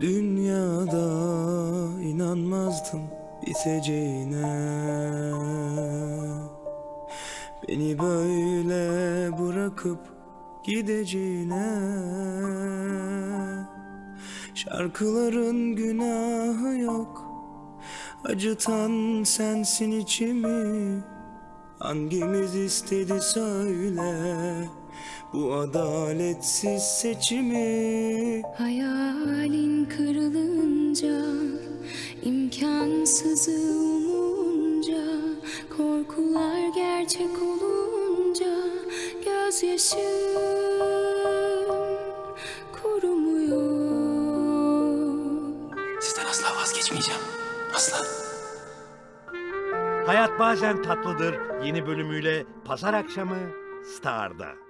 Dünyada inanmazdım biteceğine. Beni böyle bırakıp gideceğine. Şarkıların günahı yok. Acıtan sensin içimi. Hangimiz istedi söyle. Bu adaletsiz seçimi imkansızı umunca Korkular gerçek olunca Gözyaşım kurumuyor Sizden asla vazgeçmeyeceğim. Asla. Hayat bazen tatlıdır yeni bölümüyle pazar akşamı Star'da.